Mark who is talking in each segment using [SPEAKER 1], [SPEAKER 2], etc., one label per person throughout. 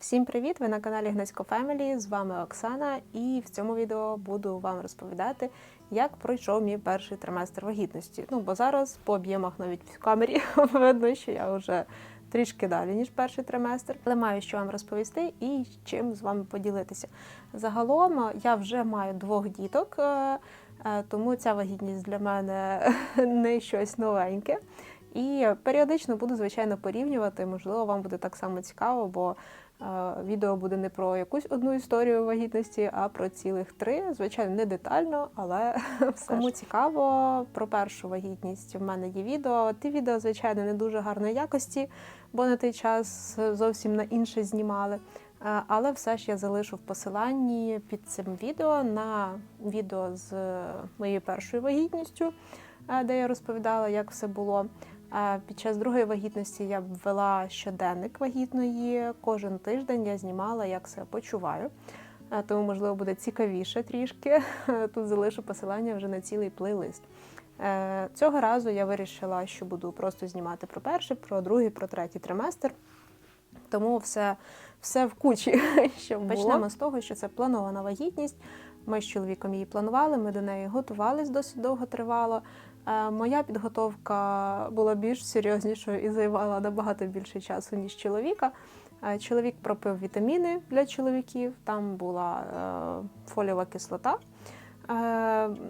[SPEAKER 1] Всім привіт! Ви на каналі Гнесько Фемілі. З вами Оксана, і в цьому відео буду вам розповідати, як пройшов мій перший триместр вагітності. Ну бо зараз по об'ємах навіть в камері видно, що я вже трішки далі, ніж перший триместр. Але маю що вам розповісти і чим з вами поділитися. Загалом я вже маю двох діток, е, е, тому ця вагітність для мене не щось новеньке. І періодично буду, звичайно, порівнювати. Можливо, вам буде так само цікаво, бо е, відео буде не про якусь одну історію вагітності, а про цілих три. Звичайно, не детально, але все кому
[SPEAKER 2] ж.
[SPEAKER 1] цікаво про першу вагітність. В мене є відео. Ті відео, звичайно, не дуже гарної якості, бо на той час зовсім на інше знімали. Але все ж я залишу в посиланні під цим відео на відео з моєю першою вагітністю, е, де я розповідала, як все було. Під час другої вагітності я ввела щоденник вагітної. Кожен тиждень я знімала, як себе почуваю. Е, Тому, можливо, буде цікавіше трішки. Тут залишу посилання вже на цілий плейлист. Е, Цього разу я вирішила, що буду просто знімати про перший, про другий, про третій триместр. Тому все, все в кучі, що було. Почнемо з того, що це планована вагітність. Ми з чоловіком її планували, ми до неї готувались, досить довго тривало. Е, Моя підготовка була більш серйознішою і займала набагато більше часу, ніж чоловіка. Е, Чоловік пропив вітаміни для чоловіків, там була е, фоліова кислота.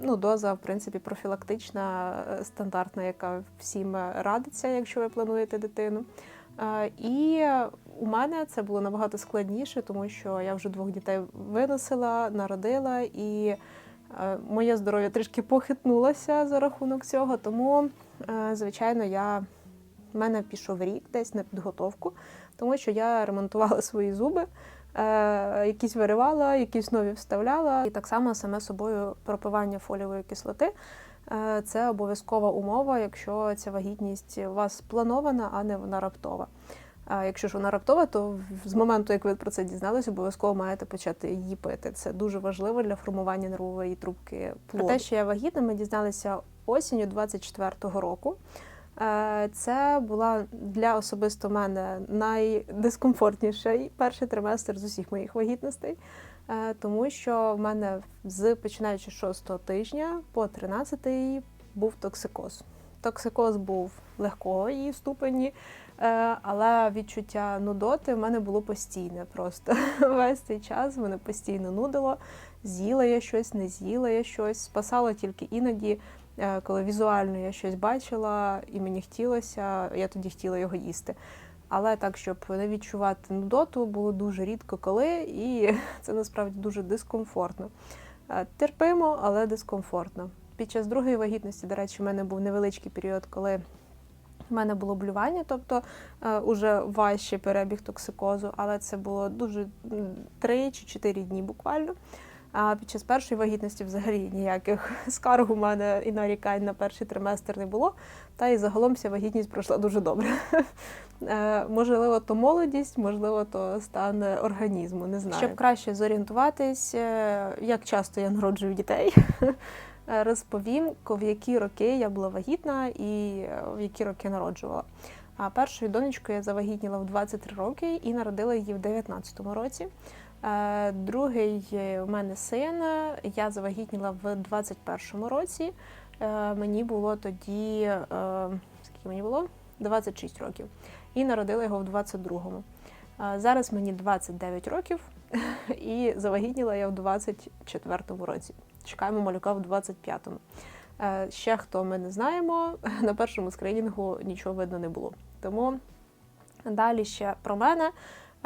[SPEAKER 1] Ну, доза, в принципі, профілактична, стандартна, яка всім радиться, якщо ви плануєте дитину. І у мене це було набагато складніше, тому що я вже двох дітей виносила, народила, і моє здоров'я трішки похитнулося за рахунок цього. Тому, е, звичайно, я в мене пішов рік десь на підготовку, тому що я ремонтувала свої зуби. Е, якісь виривала, якісь нові вставляла. І так само саме собою пропивання фолієвої кислоти. Е, Це обов'язкова умова, якщо ця вагітність у вас планована, а не вона раптова. А якщо ж вона раптова, то з моменту, як ви про це дізналися, обов'язково маєте почати її пити. Це дуже важливо для формування нервової трубки. Про те, що я вагітна, ми дізналися осінню 24-го року. Е, Це була для особисто мене найдискомфортніший перший триместр з усіх моїх вагітностей, е, тому що в мене з починаючи з 6 тижня по 13 був токсикоз. Токсикоз був легкого її ступені, але відчуття нудоти в мене було постійне. Просто весь цей час мене постійно нудило. З'їла я щось, не з'їла я щось, спасало тільки іноді. Е, коли візуально я щось бачила і мені хотілося, я тоді хотіла його їсти. Але так, щоб не відчувати нудоту, було дуже рідко коли, і це насправді дуже дискомфортно. Е, Терпимо, але дискомфортно. Під час другої вагітності, до речі, в мене був невеличкий період, коли в мене було блювання, тобто е, уже важчий перебіг токсикозу, але це було дуже 3 чи 4 дні буквально. А під час першої вагітності взагалі ніяких скарг у мене і нарікань на перший триместр не було. Та і загалом вся вагітність пройшла дуже добре. Е, Можливо, то молодість, можливо, то стан організму. Не знаю. Щоб краще зорієнтуватись, е, як часто я народжую дітей. е, Розповім, в які роки я була вагітна і е, в які роки народжувала. А першою донечкою я завагітніла в 23 роки і народила її в 19 році. Е, Другий у мене син. Я завагітніла в 21 році. Мені було тоді скільки мені було? 26 років. І народила його в 22-му. Е, Зараз мені 29 років, і завагітніла я в 24-му році. Чекаємо малюка в 25-му. Е, Ще хто ми не знаємо, на першому скринінгу нічого видно не було. Тому далі ще про мене.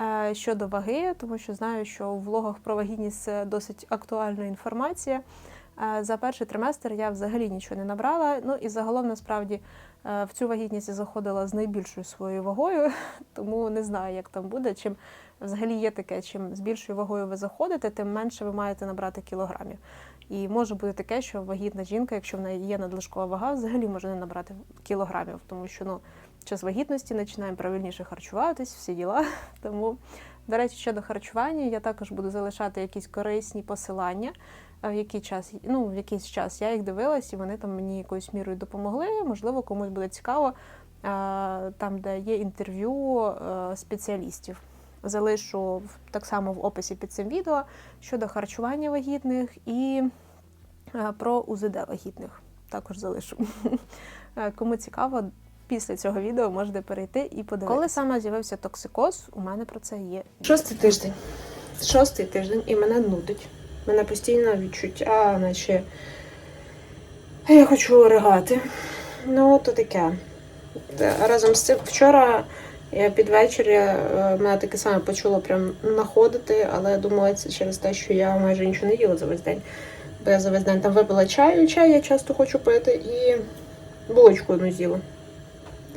[SPEAKER 1] Е, Щодо ваги, тому що знаю, що у влогах про вагітність досить актуальна інформація. Е, За перший триместр я взагалі нічого не набрала. Ну і загалом насправді в цю вагітність я заходила з найбільшою своєю вагою, тому не знаю, як там буде. Чим взагалі є таке, чим з більшою вагою ви заходите, тим менше ви маєте набрати кілограмів. І може бути таке, що вагітна жінка, якщо в неї є надлишкова вага, взагалі може не набрати кілограмів, тому що ну час вагітності починаємо правильніше харчуватись, всі діла. Тому, до речі, щодо харчування, я також буду залишати якісь корисні посилання. е, В який час, ну, в якийсь час я їх дивилась, і вони там мені якоюсь мірою допомогли. Можливо, комусь буде цікаво, е, там, де є інтерв'ю е, спеціалістів. Залишу так само в описі під цим відео щодо харчування вагітних і е, про УЗД вагітних. Також залишу. Е, Кому цікаво, після цього відео можете перейти і подивитися. Коли саме з'явився токсикоз, у мене про це є.
[SPEAKER 2] Шостий тиждень. Шостий тиждень і мене нудить. Мене постійно відчуття, наче я хочу ригати. Ну, то таке. Разом з цим вчора я під вечір е, мене таке саме почуло прям находити, але я думала, це через те, що я майже нічого не їла за весь день. Бо я за весь день там випила чаю, чай я часто хочу пити, і булочку одну з'їла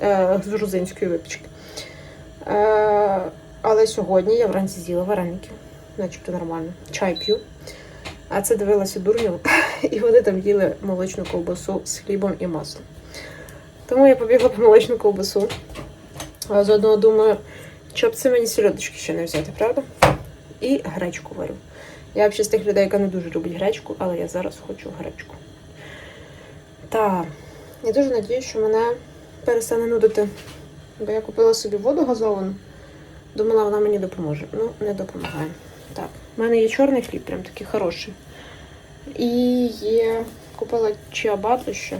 [SPEAKER 2] е, з грузинської випічки. Е, але сьогодні я вранці з'їла вареники, начебто нормально. Чай п'ю. А це дивилася дурню, і вони там їли молочну ковбасу з хлібом і маслом. Тому я побігла по молочну ковбасу. А заодно думаю, щоб це мені сільодочки ще не взяти, правда? І гречку варю. Я взагалі з тих людей, яка не дуже любить гречку, але я зараз хочу гречку. Так, я дуже надію, що мене перестане нудити. Бо я купила собі воду газовану. Думала, вона мені допоможе. Ну, не допомагає. Так, в мене є чорний хліб, прям такий хороший. І є купила чиабату ще.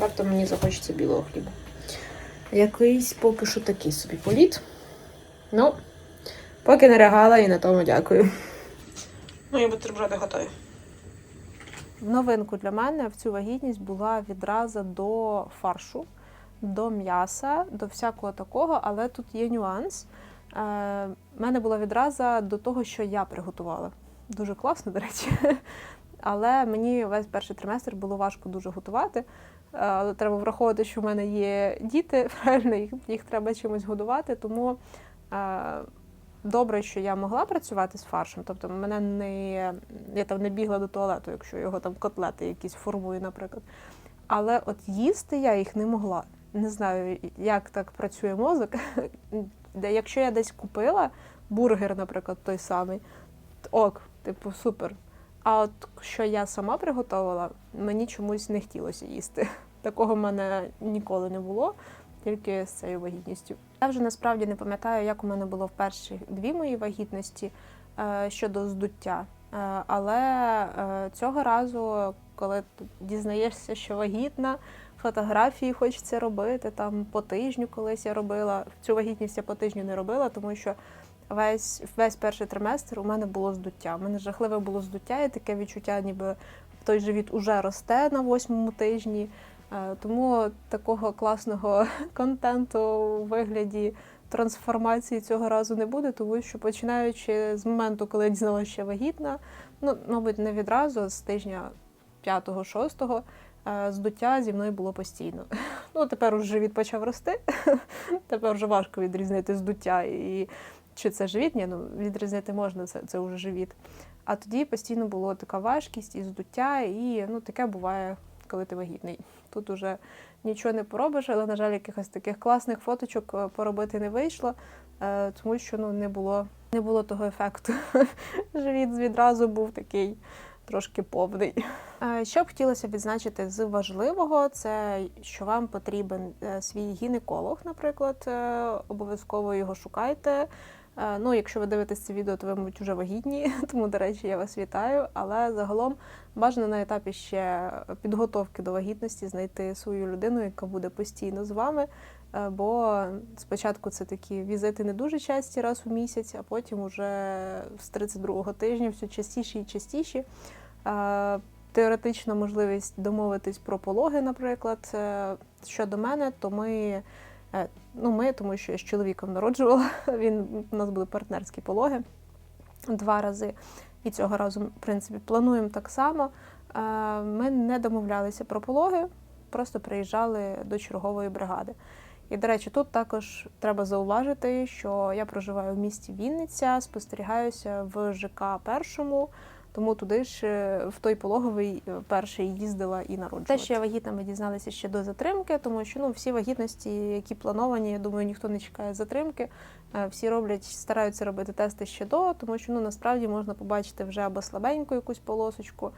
[SPEAKER 2] Раптом мені захочеться білого хліба. Якийсь поки що такий собі політ. Ну, поки не регала і на тому дякую. Ну, і бутерброди готові.
[SPEAKER 1] Новинку для мене в цю вагітність була відраза до фаршу, до м'яса, до всякого такого, але тут є нюанс. Е, мене була відраза до того, що я приготувала. Дуже класно, до речі. Але мені весь перший триместр було важко дуже готувати. Але треба враховувати, що в мене є діти, правильно, їх, їх треба чимось годувати. Тому е, добре, що я могла працювати з фаршем. Тобто мене не я там не бігла до туалету, якщо його там котлети якісь формую, наприклад. Але от їсти я їх не могла. Не знаю, як так працює мозок. Якщо я десь купила бургер, наприклад, той самий, ок, типу, супер. А от що я сама приготувала, мені чомусь не хотілося їсти. Такого в мене ніколи не було, тільки з цією вагітністю. Я вже насправді не пам'ятаю, як у мене було в перші дві мої вагітності е, щодо здуття. Е, але е, цього разу, коли дізнаєшся, що вагітна, фотографії хочеться робити там по тижню, колись я робила. Цю вагітність я по тижню не робила, тому що весь, весь перший триместр у мене було здуття. У мене жахливе було здуття, і таке відчуття, ніби той живіт уже росте на восьмому тижні. Е, Тому такого класного контенту у вигляді трансформації цього разу не буде, тому що починаючи з моменту, коли я дізналася, що вагітна, ну, мабуть, не відразу, а з тижня 5-6, е, здуття зі мною було постійно. Ну, тепер уже живіт почав рости, тепер вже важко відрізнити здуття і чи це живіт, ні, ну відрізнити можна, це, це вже живіт. А тоді постійно було така важкість і здуття, і ну, таке буває, коли ти вагітний. Тут уже нічого не поробиш, але, на жаль, якихось таких класних фоточок е, поробити не вийшло, е, тому що ну, не було, не було того ефекту. Живіт відразу був такий трошки повний. Що б хотілося відзначити з важливого, це що вам потрібен е, свій гінеколог, наприклад, обов'язково його шукайте. Е, Ну, якщо ви дивитесь це відео, то ви, мабуть, вже вагітні, тому, до речі, я вас вітаю. Але загалом бажано на етапі ще підготовки до вагітності знайти свою людину, яка буде постійно з вами. Е, Бо спочатку це такі візити не дуже часті раз у місяць, а потім уже з 32-го тижня все частіші і частіші. Е, Теоретична можливість домовитись про пологи, наприклад. Щодо мене, то ми, ну ми, тому що я з чоловіком народжувала, він у нас були партнерські пологи два рази. І цього разу, в принципі, плануємо так само. Е, Ми не домовлялися про пологи, просто приїжджали до чергової бригади. І, до речі, тут також треба зауважити, що я проживаю в місті Вінниця, спостерігаюся в ЖК першому, тому туди ж в той пологовий е, перший їздила і народжувала. Те, що я вагітна, ми дізналися ще до затримки, тому що ну всі вагітності, які плановані, я думаю, ніхто не чекає затримки. Е, Всі роблять, стараються робити тести ще до, тому що ну насправді можна побачити вже або слабеньку якусь полосочку.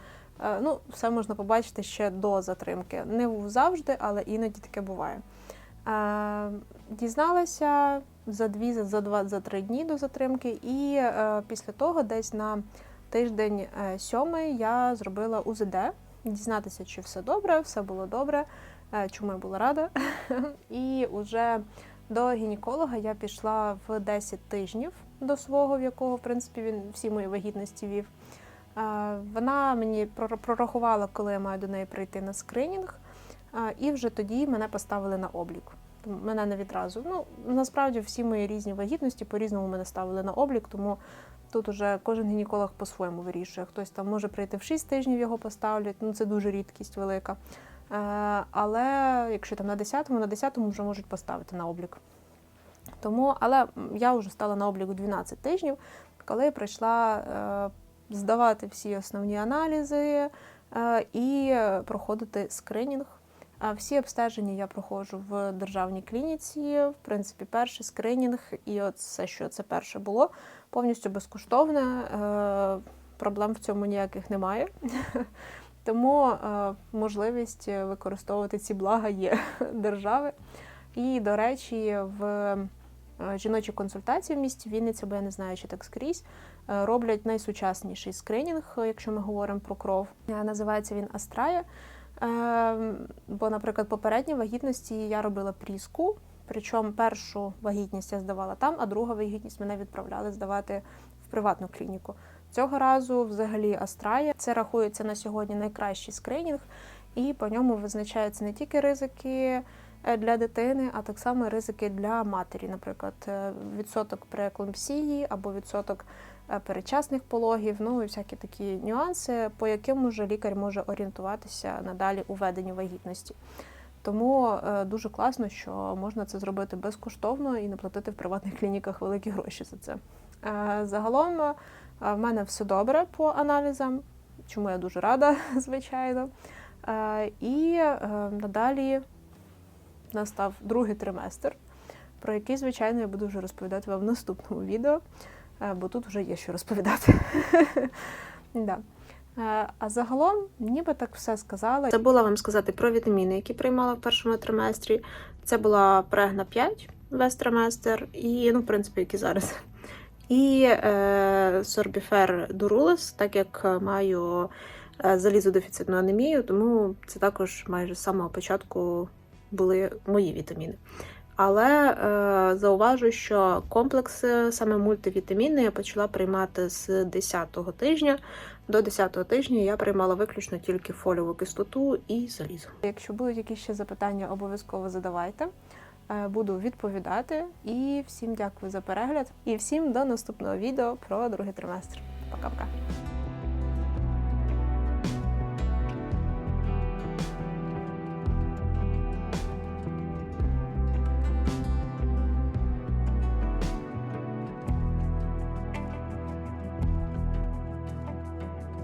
[SPEAKER 1] Е, Ну, все можна побачити ще до затримки. Не завжди, але іноді таке буває. Дізналася, за дві, за- два, за три дні до затримки. І після того, десь на тиждень е, сьомий, я зробила УЗД, дізнатися, чи все добре, все було добре, е, чому я була рада. І уже до гінеколога я пішла в 10 тижнів до свого, в якого, в принципі, він всі мої вагітності вів. Е, Вона мені прор- прорахувала, коли я маю до неї прийти на скринінг, і вже тоді мене поставили на облік. Мене не відразу. Ну насправді всі мої різні вагітності по-різному мене ставили на облік, тому тут уже кожен гінеколог по-своєму вирішує. Хтось там може прийти в 6 тижнів, його поставлять. Ну це дуже рідкість велика. Е, Але якщо там на 10-му, на 10-му вже можуть поставити на облік. Тому, але я вже стала на облік 12 тижнів, коли прийшла е, здавати всі основні аналізи е, і проходити скринінг. Всі обстеження я проходжу в державній клініці. В принципі, перший скринінг, і от все, що це перше було, повністю безкоштовне. Е, Проблем в цьому ніяких немає. Тому е, можливість використовувати ці блага є держави. І, до речі, в е, жіночі консультації в місті Вінниця, бо я не знаю, чи так скрізь, роблять найсучасніший скринінг, якщо ми говоримо про кров. Називається він Астрая. Е, Бо, наприклад, попередні вагітності я робила пріску. Причому першу вагітність я здавала там, а другу вагітність мене відправляли здавати в приватну клініку. Цього разу, взагалі, Астрая це рахується на сьогодні найкращий скринінг, і по ньому визначаються не тільки ризики е, для дитини, а так само ризики для матері, наприклад, е, відсоток прееклампсії або відсоток передчасних пологів, ну і всякі такі нюанси, по яким уже лікар може орієнтуватися надалі у веденні вагітності. Тому е, дуже класно, що можна це зробити безкоштовно і не платити в приватних клініках великі гроші за це. Е, Загалом е, в мене все добре по аналізам, чому я дуже рада, звичайно. Е, І е, надалі настав другий триместр, про який, звичайно, я буду вже розповідати вам в наступному відео, е, бо тут вже є що розповідати. Да. Е, А загалом, ніби так все сказала. Забула вам сказати про вітаміни, які приймала в першому триместрі. Це була прегна 5 весь триместр, і, ну, в принципі, як і зараз. І е, сорбіфер дурулес, так як маю е, залізодефіцитну анемію, тому це також майже з самого початку були мої вітаміни. Але е, зауважу, що комплекси, саме мультивітаміни, я почала приймати з 10-го тижня. До 10-го тижня я приймала виключно тільки фоліову кислоту і залізо. Якщо будуть якісь ще запитання, обов'язково задавайте. Е, Буду відповідати. І всім дякую за перегляд. І всім до наступного відео про другий триместр. Пока-пока.